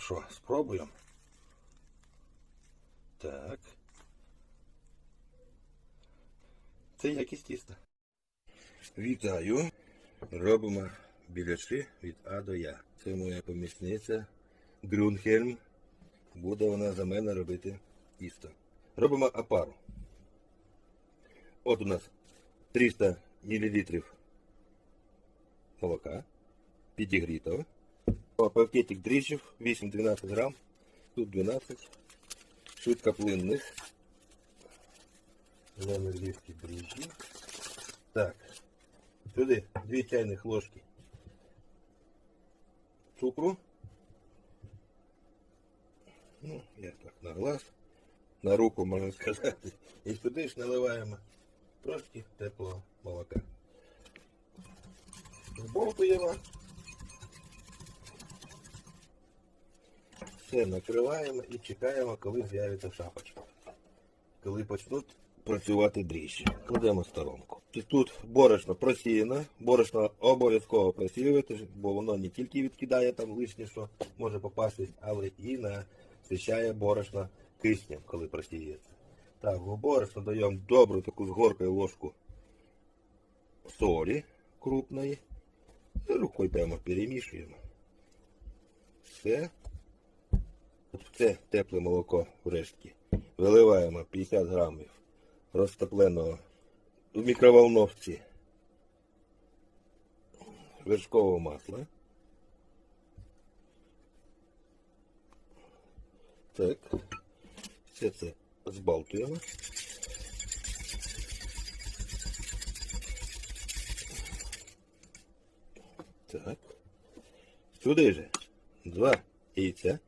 що, спробуємо. Так. Це якість тіста. Вітаю. Робимо біляши від А до Я. Це моя помічниця Грюнхельм. Буде вона за мене робити тісто. Робимо опару. От у нас 300 мл молока підігрітого. Пакетик дріжджів 8-12 грам. Тут 12 швидкоплинних. Лемерлівки дріжджі. Так. Сюди 2 чайних ложки цукру. Ну, я так на глаз, на руку можна сказати. І сюди ж наливаємо трошки теплого молока. Збовтуємо. Все накриваємо і чекаємо, коли з'явиться шапочка. Коли почнуть працювати дріжджі. Кладемо сторонку. І Тут борошно просіяно, борошно обов'язково просіювати, бо воно не тільки відкидає там лишнє, що може попасти, але і насичає борошно киснем, коли просіюється. Так, в борошно даємо добру таку з горкою ложку солі крупної. І рукою прямо перемішуємо. Все. В це тепле молоко врешті. Виливаємо 50 грамів розтопленого в мікроволновці вершкового масла. Так. Все це збалтуємо. Так. Сюди же два яйця.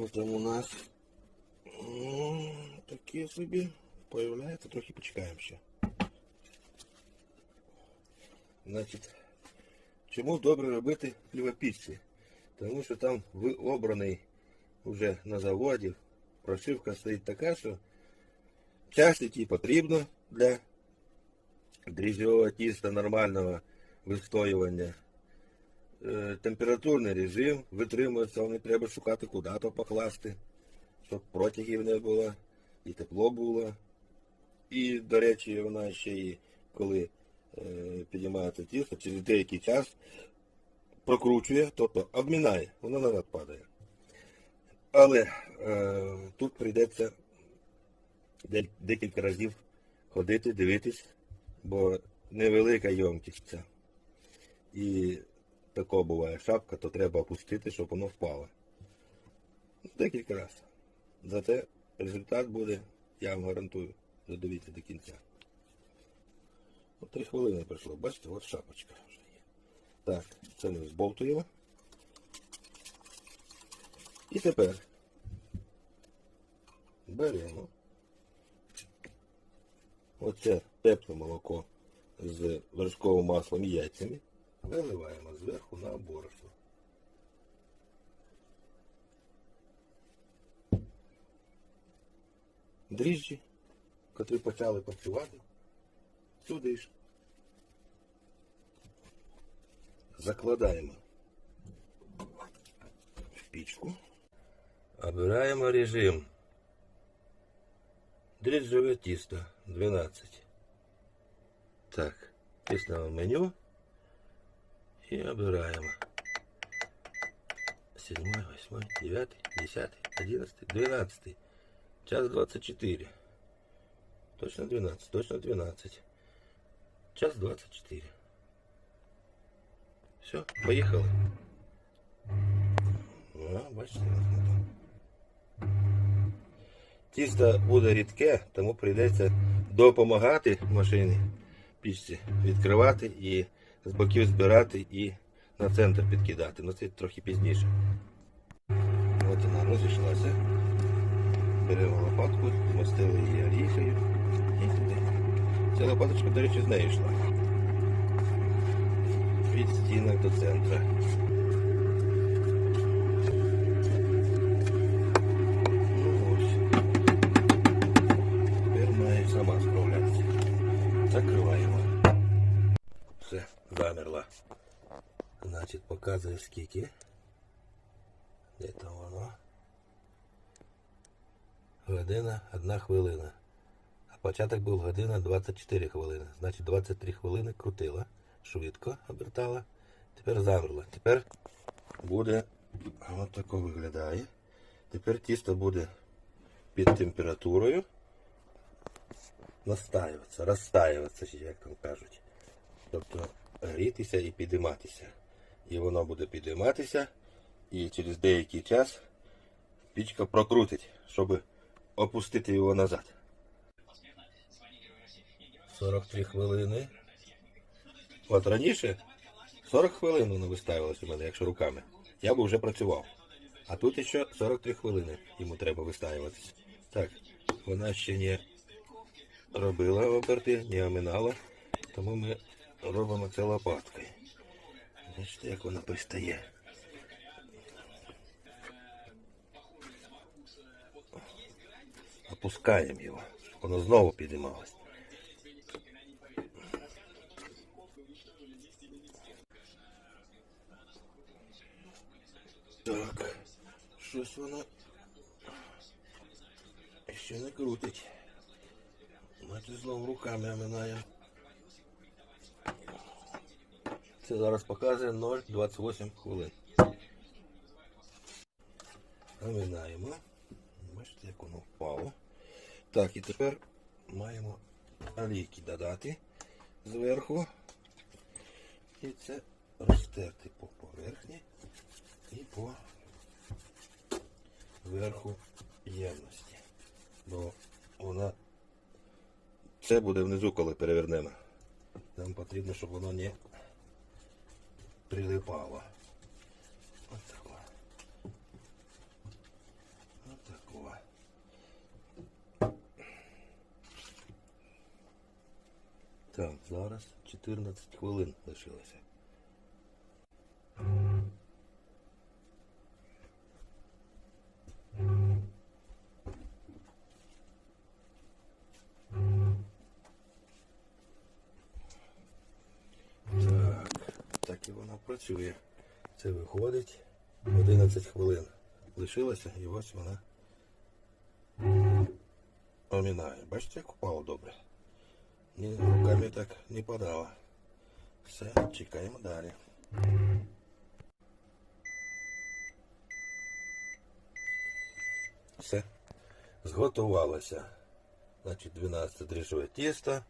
Що там у нас? М, Таке собі появляється, трохи почекаємо ще. Значить, чому добре робити хлібопічці? Тому що там ви обраний вже на заводі, прошивка стоїть така, що час, який потрібно для дріжджового тіста нормального вистоювання. Е, температурний режим витримується, не треба шукати куди то покласти, щоб протягів не було, і тепло було. І, до речі, вона ще і коли е, підіймається тісто, через деякий час прокручує, тобто обмінає, воно назад падає. Але е, тут прийдеться декілька разів ходити, дивитись, бо невелика йомкість ця. І тако буває шапка, то треба опустити, щоб воно впало. Декілька разів. Зате результат буде, я вам гарантую, додивіться до кінця. От три хвилини пройшло, бачите, от шапочка вже є. Так, це ми збовтуємо. І тепер беремо оце тепле молоко з вершковим маслом і яйцями. Виливаємо зверху на борошно. Дріжджі, котрі почали працювати, сюди ж. Закладаємо в пічку. Обираємо режим. Дріжджове тісто 12. Так, тиснемо меню И обираем. Седьмой, восьмой, девятый, десятый, одиннадцатый, двенадцатый. Час двадцать четыре. Точно двенадцать, точно двенадцать. Час двадцать четыре. Все, поехали. А, бачите, Тісто буде рідке, тому прийдеться допомагати машині пічці відкривати і з боків збирати і на центр підкидати. Ну це трохи пізніше. От вона розійшлася. Беремо лопатку, змастили її оріхою і туди. Ця лопаточка, до речі, з нею йшла. від стінок до центру. Скільки. Де там воно? Година, одна хвилина. А початок був година 24 хвилини. Значить 23 хвилини крутила, швидко обертала. Тепер замерла. Тепер буде от тако виглядає. Тепер тісто буде під температурою настаюватися, розстаюватися, як там кажуть. Тобто грітися і підійматися. І воно буде підійматися, і через деякий час пічка прокрутить, щоб опустити його назад. 43 хвилини. От раніше 40 хвилин воно виставилось у мене, якщо руками. Я б вже працював. А тут ще 43 хвилини йому треба вистаюватися. Так, вона ще не робила оберти, не оминала, тому ми робимо це лопаткою. Бачите, як вона пристає. Опускаємо його, воно знову підіймалось. Так, щось воно ще не крутить. Значить, знову руками оминає. Це зараз показує 0,28 хвилин. Оминаємо. Бачите, як воно впало. Так, і тепер маємо олійки додати зверху. І це розтерти по поверхні і по верху ємності. Бо вона це буде внизу, коли перевернемо. Нам потрібно, щоб воно не прилипало. Ось тако. Ось тако. Так, зараз 14 хвилин лишилося. Працює. Це виходить 11 хвилин. Лишилося і ось вона омінає. Бачите, як упало добре. Ні, руками так не подала. Все, чекаємо далі. Все. Зготувалося. Значить, 12 дріжджове тісто.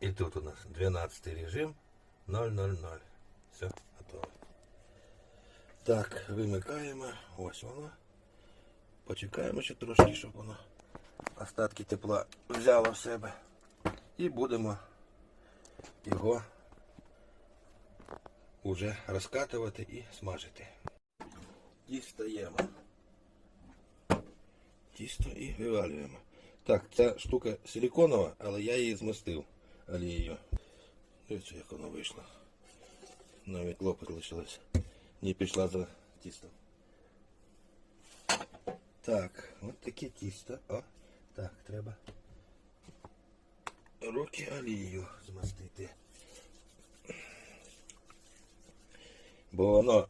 І тут у нас 12 режим 000. Все, готово. Так, вимикаємо. Ось воно. Почекаємо ще трошки, щоб воно остатки тепла взяло в себе. І будемо його уже розкатувати і смажити. Дістаємо. Тісто і вивалюємо. Так, ця штука силиконова, але я її змастив олією. Дивіться, як воно вийшло. Навіть лопать лишилась. Не пішла за тістом. Так, от таке тісто. О, так, треба руки олією змастити. Бо воно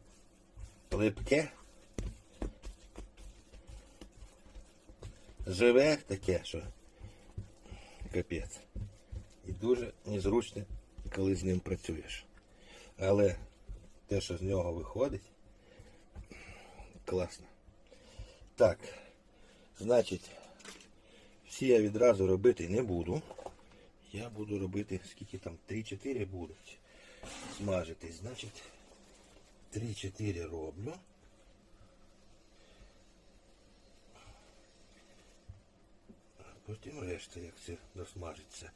липке. Живе таке, що капець. І дуже незручно, коли з ним працюєш. Але те, що з нього виходить, класно. Так, значить, всі я відразу робити не буду. Я буду робити, скільки там, 3-4 будуть смажитись. Значить, 3-4 роблю. Потім решта, як це досмажиться.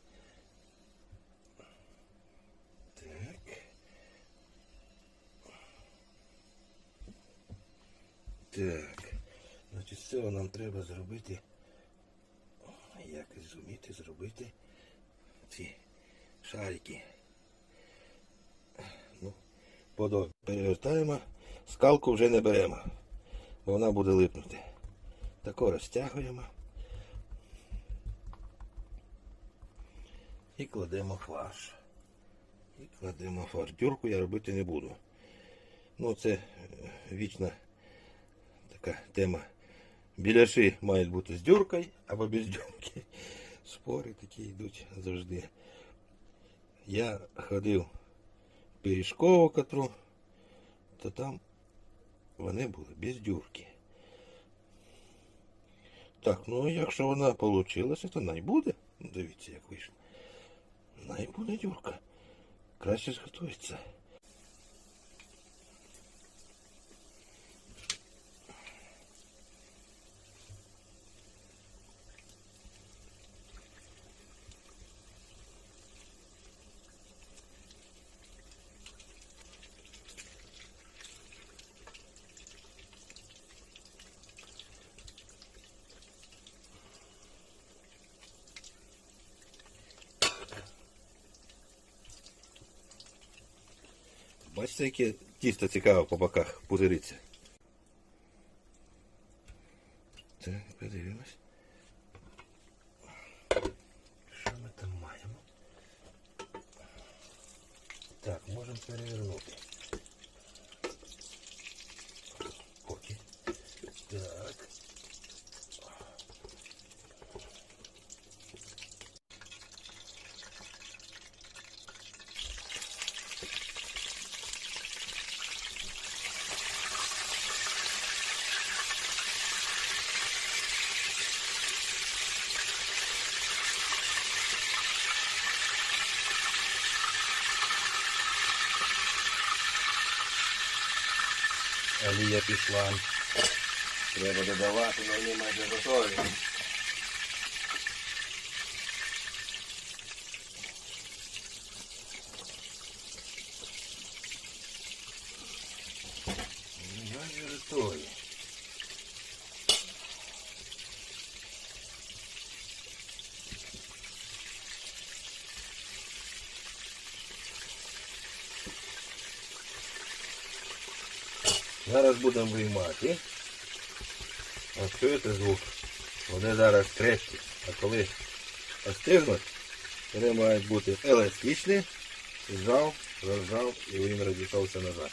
Так. Так. Значить, з цього нам треба зробити. Якось зуміти зробити ці шарики. подобі. Перевертаємо, скалку вже не беремо, бо вона буде липнути. Тако розтягуємо. І кладемо фарш. І кладемо фарш. Дюрку я робити не буду. Ну, це е, вічна така тема. Біляші мають бути з дюркою або без дюрки. Спори такі йдуть завжди. Я ходив пиріжкову котру, то там вони були без дюрки. Так, ну якщо вона получилася, то най буде. Ну, Дивіться, як вийшло. Най буде дюрка. Краще зготується. Бачите, яке тісто цікаве по боках пузириться. Так, подивимось. Що ми там маємо? Так, можемо перевернути. Пішла. Треба додавати, але немає готові. Майже готові. Зараз будемо виймати. От чуєте звук? Вони зараз крепкі. А коли остигнуть, вони мають бути еластичні. Зжав, розжав і він розійшовся назад.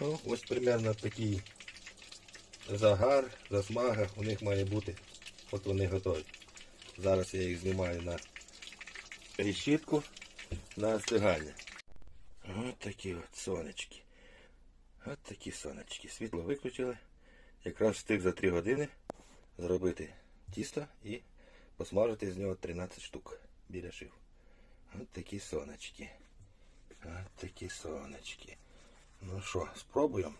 Ну, ось примерно такий загар, засмага у них має бути. От вони готові. Зараз я їх знімаю на решітку на остигання. От такі от сонечки. От такі сонечки. Світло виключили. Якраз встиг за 3 години зробити тісто і посмажити з нього 13 штук біля шив. От такі сонечки. От такі сонечки. Ну що, спробуємо.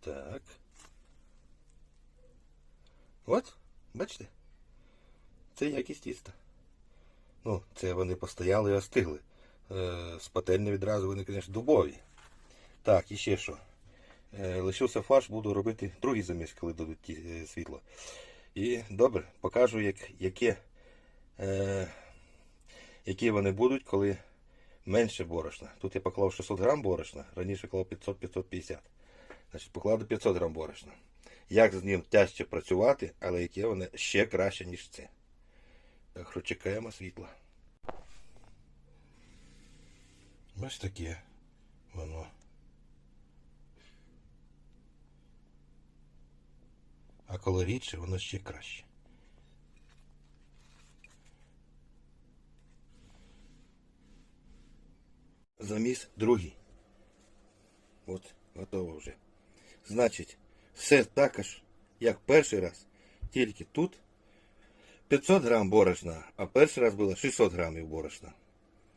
Так. От, бачите? Це якість тіста. Ну, це вони постояли і остигли. Е, з пательні відразу вони, звісно, дубові. Так, і ще що. Е, лишився фарш, буду робити другий заміс, коли дадуть е, світло. І добре, покажу, як, яке, е, які вони будуть, коли менше борошна. Тут я поклав 600 грам борошна, раніше клав 500-550. Значить, покладу 500 грам борошна. Як з ним тяжче працювати, але яке воно ще краще, ніж це. Так що чекаємо світла. Ось таке воно. А коли рідше, воно ще краще. Заміс другий. От, готово вже. Значить, все також, як перший раз, тільки тут 500 грам борошна, а перший раз було 600 грамів борошна.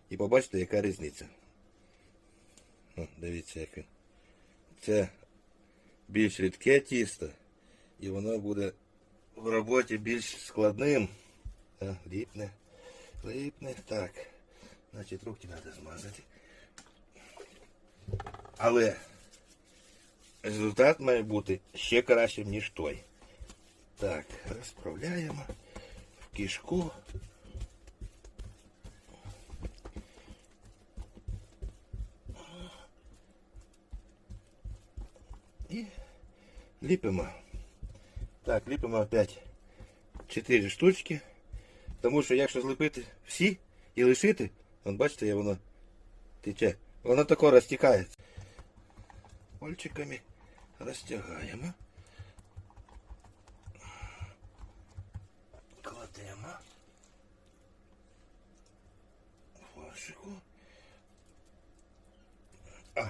І побачите, яка різниця. О, дивіться, як він. Це більш рідке тісто, і воно буде в роботі більш складним. Та, ліпне, ліпне. Так. Значить, руки треба змазати. Але результат має бути ще кращим, ніж той. Так, розправляємо в кишку. Ліпимо. Так, ліпимо опять 4 штучки. Тому що якщо зліпити всі і лишити, от бачите, як воно тече. Воно тако розтікається. Пальчиками розтягаємо. Кладемо. Фаршику. А,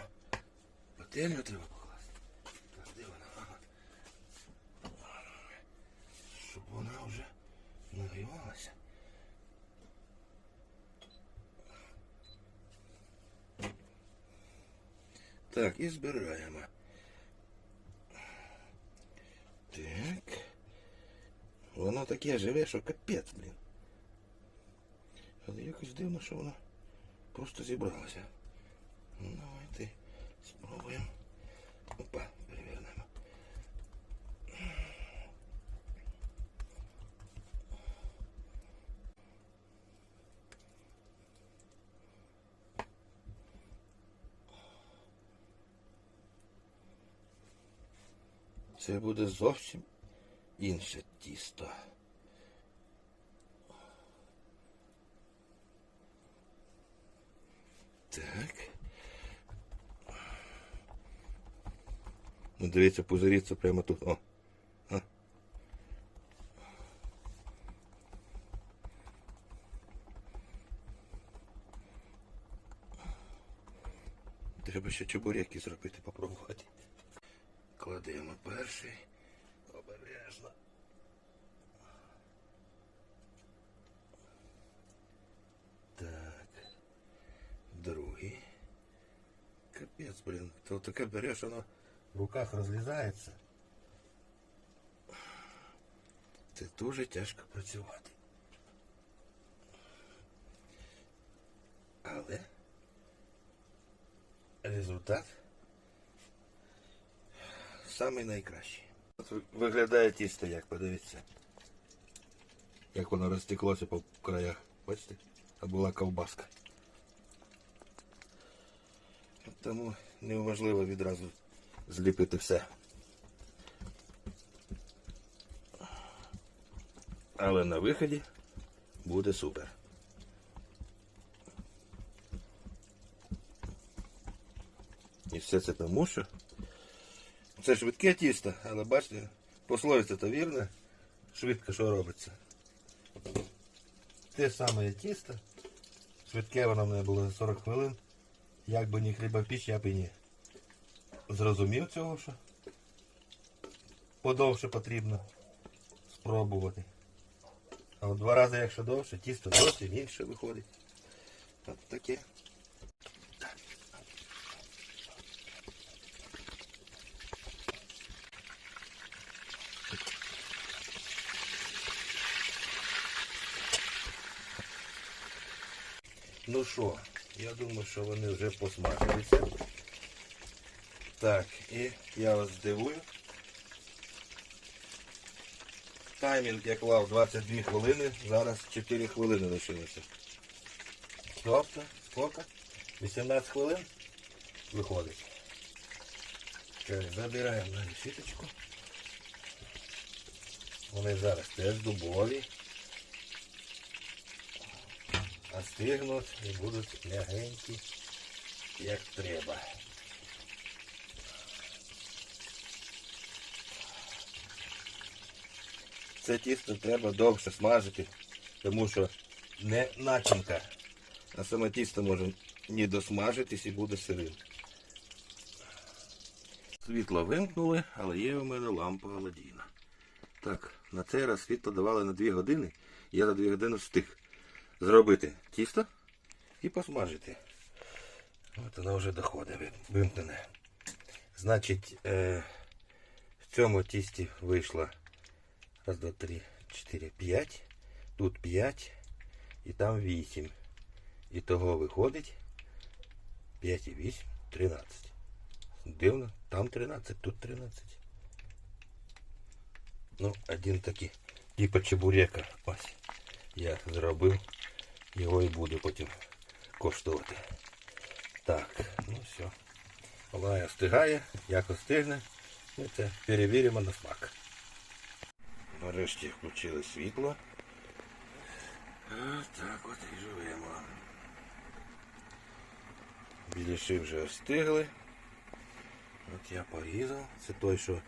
пательню треба нагрівалася. Так, і збираємо. Так. Воно таке живе, що капець, блін. Але якось дивно, що воно просто зібралося. Ну, Це буде зовсім інше тісто. Так. Ну, дивіться, пузиріться прямо тут. О. Треба ще чебуреки зробити, попробувати. Кладемо перший. Обережно. Так. Другий. Капець, блін. То таке береш, воно в руках розлізається. Це дуже тяжко працювати. Але результат самий найкращий. От виглядає тісто як, подивіться. Як воно розтеклося по краях. Бачите? А була ковбаска. Тому неможливо відразу зліпити все. Але на виході буде супер. І все це тому, що це швидке тісто, але бачите, пословиця то вірна, швидко що робиться. Те саме тісто. Швидке воно в мене було за 40 хвилин. Як би ні хлібопіч, я б і не зрозумів цього, що подовше потрібно спробувати. А от два рази, якщо довше, тісто зовсім інше виходить. От таке. Ну що, я думаю, що вони вже посмажилися. Так, і я вас здивую. Таймінг я клав 22 хвилини, зараз 4 хвилини лишилося. Тобто, скільки? 18 хвилин виходить. Так, забираємо на решіточку. Вони зараз теж дубові. А стигнуть і будуть м'ягенькі, як треба. Це тісто треба довше смажити, тому що не начинка, а саме тісто може не досмажитись і буде сирим. Світло вимкнули, але є у мене лампа Аладдіна. Так, на цей раз світло давали на 2 години, я за 2 години встиг зробити тісто і посмажити. От воно вже доходить ви- вимкнене. Значить, е, в цьому тісті вийшло раз, два, три, чотири, п'ять. Тут п'ять і там вісім. І того виходить 5 і 8, 13. Дивно, там 13, тут 13. Ну, один такий, типа чебурека. Ось. Я зробив. Його і буду потім коштувати. Так, ну все. Вона остигає, як остигне, Ми це перевіримо на смак. Нарешті включили світло. Ось так от і живемо. Біліші вже остигли. От я порізав. Це той, що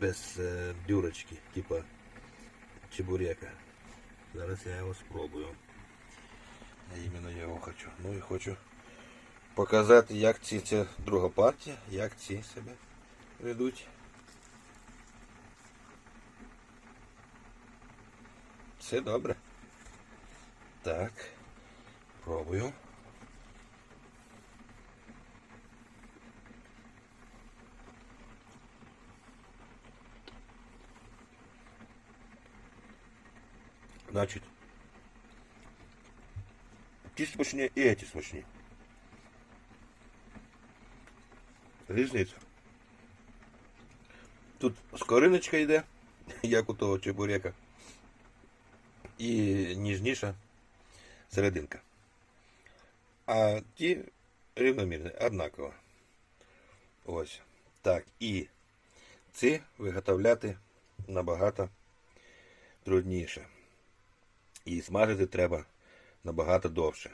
без е, дюрочки, типа чебурека. Зараз я його спробую. Я іменно його хочу. Ну і хочу показати, як ці це друга партія, як ці себе ведуть. Все добре. Так. Пробую. Значит, ті смачні і эти смачні. Різниця. Тут скориночка йде, як у того чебурека. І ніжніша серединка. А ті рівномірні, однаково. Ось. Так, і ці виготовляти набагато трудніше. І смажити треба набагато довше.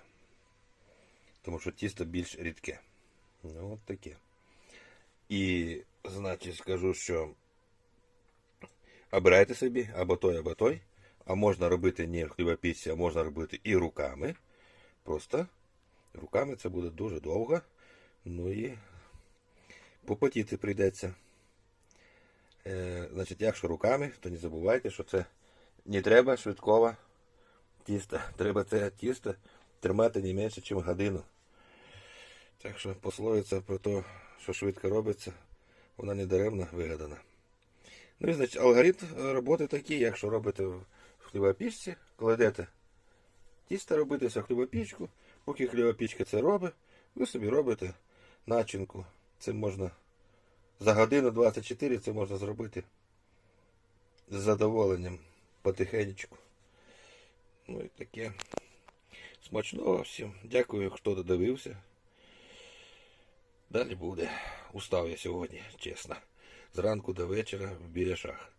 Тому що тісто більш рідке. Ну, от таке. І, значить, скажу, що обирайте собі або той, або той. А можна робити не в хлібопічці, а можна робити і руками. Просто руками це буде дуже довго. Ну і попотіти прийдеться. Е, значить, якщо руками, то не забувайте, що це не треба швидкого тіста. Треба це тісто тримати не менше, ніж годину. Так що пословиця про те, що швидко робиться, вона не даремно вигадана. Ну і значить, алгоритм роботи такий, якщо робите в хлібопічці, кладете тісто робитися в хлібопічку, поки хлібопічка це робить, ви собі робите начинку. Це можна за годину 24 це можна зробити з задоволенням потихенечку. Ну і таке. Смачного всім. Дякую, хто додивився. Далі буде. Устав я сьогодні, чесно. Зранку до вечора в біляшах.